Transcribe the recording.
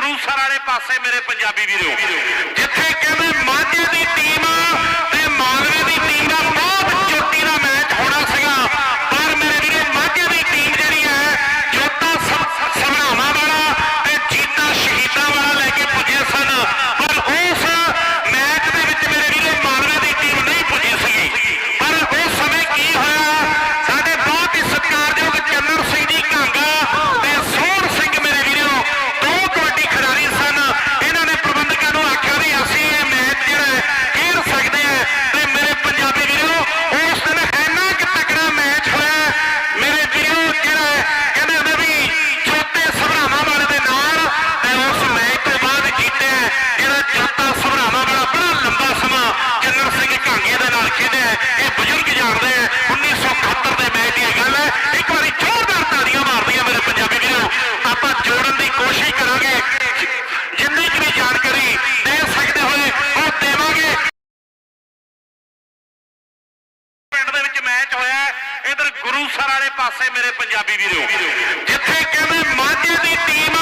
ਗੁਰੂਸਰ ਵਾਲੇ ਪਾਸੇ ਮੇਰੇ ਪੰਜਾਬੀ ਵੀਰੋ। ਜਿੱਥੇ ਕਹਿੰਦੇ ਮਾਝੇ ਦੀ ਟੀਮ ਤੇ ਅੰਮ੍ਰਿਤਸਰ ਵਾਲੇ ਪਾਸੇ ਮੇਰੇ ਪੰਜਾਬੀ ਵੀਰੋ ਜਿੱਥੇ ਕਹਿੰਦੇ ਮਾਝੇ ਦੀ ਟੀਮ